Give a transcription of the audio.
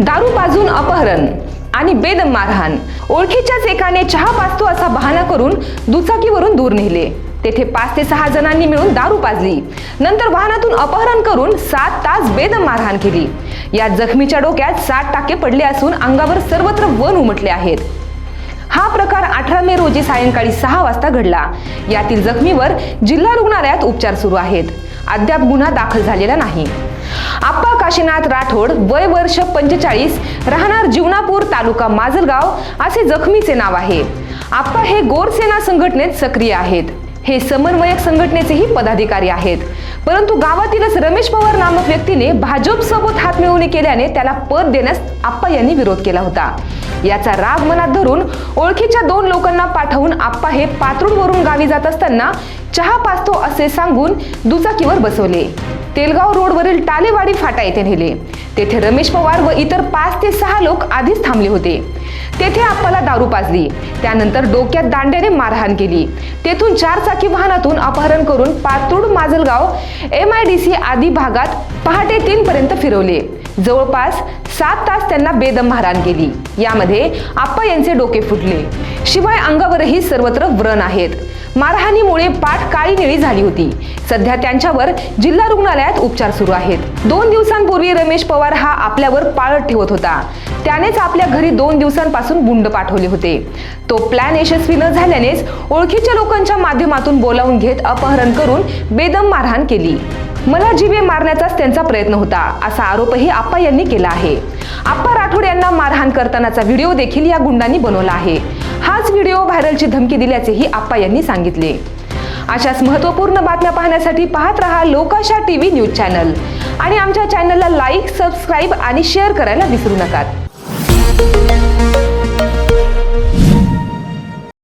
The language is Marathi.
दारू पाजून अपहरण आणि बेदम मारहाण. ओळखीच्याच एकाने चहा पाजतो असा बहाणा करून दुचाकीवरून दूर नेले. तेथे पाच ते सहा जणांनी मिळून दारू पाजली. नंतर वाहनातून अपहरण करून सात तास बेदम मारहाण केली. या जखमीच्या डोक्यात सात टाके पडले असून अंगावर सर्वत्र वन उमटले आहेत. हा प्रकार अठरा मे रोजी सायंकाळी सहा वाजता घडला. यातील जखमीवर जिल्हा रुग्णालयात उपचार सुरू आहेत. अद्याप गुन्हा दाखल झालेला नाही. आप्पा काशीनाथ राठोड वय वर्ष पंचेचाळीस राहणार जीवनापूर तालुका माजलगाव असे जखमीचे नाव आहे. आप्पा हे गोरसेना संघटनेत सक्रिय आहेत. हे समन्वयक संघटनेचेही पदाधिकारी आहेत. परंतु गावातीलच रमेश पवार नामक व्यक्तीने भाजप सोबत हातमिळवणी केल्याने त्याला पद देण्यास आप्पा यांनी विरोध केला होता. याचा राग मनात धरून ओळखीच्या दोन लोकांना पाठवून आप्पा हे पात्रूडवरून गावी जात असताना चहा पाचतो असे सांगून दुचाकीवर बसवले. तेलगाव रोडवरील टालेवाडी फाटा येथे नेले. तेथे रमेश पवार व इतर पाच ते सहा लोक आधीच थांबले होते. तेथे आप्पाला दारू पाजली. त्यानंतर डोक्यात दांड्याने मारहाण केली. तेथून चार चाकी वाहनातून अपहरण करून Patud Majalgaon M I D C आदी भागात पहाटे तीन पर्यंत फिरवले. जवळपास सात तास त्यांना बेदम मारहाण केली. यामध्ये आप्पा यांचे डोके फुटले. शिवाय अंगावरही सर्वत्र व्रण आहेत. मारहाणीमुळे पाठ काळी निळी झाली होती. सध्या त्यांच्यावर जिल्हा रुग्णालयात उपचार सुरू आहेत. दोन दिवसांपूर्वी रमेश पवार हा आपल्यावर पाळत ठेवत होता. त्यानेच आपल्या घरी दोन दिवसांपासून गुंड पाठवले होते. तो प्लॅन यशस्वी न झाल्यानेच ओळखीच्या लोकांच्या माध्यमातून बोलावून घेत अपहरण करून बेदम मारहाण केली. मला जीवे मारण्याचाच त्यांचा प्रयत्न होता असा आरोपही आप्पा यांनी केला आहे. आप्पा राठोड यांना मारहाण करतानाचा व्हिडिओ देखील या गुंडांनी बनवला आहे. हाच व्हिडिओ व्हायरलची धमकी दिल्याचेही आप्पा यांनी सांगितले. अशाच महत्त्वपूर्ण बातम्या पाहण्यासाठी पाहत रहा लोकाशा टीव्ही न्यूज चॅनल. आणि आमच्या चॅनलला लाईक सबस्क्राईब आणि शेअर करायला विसरू नका.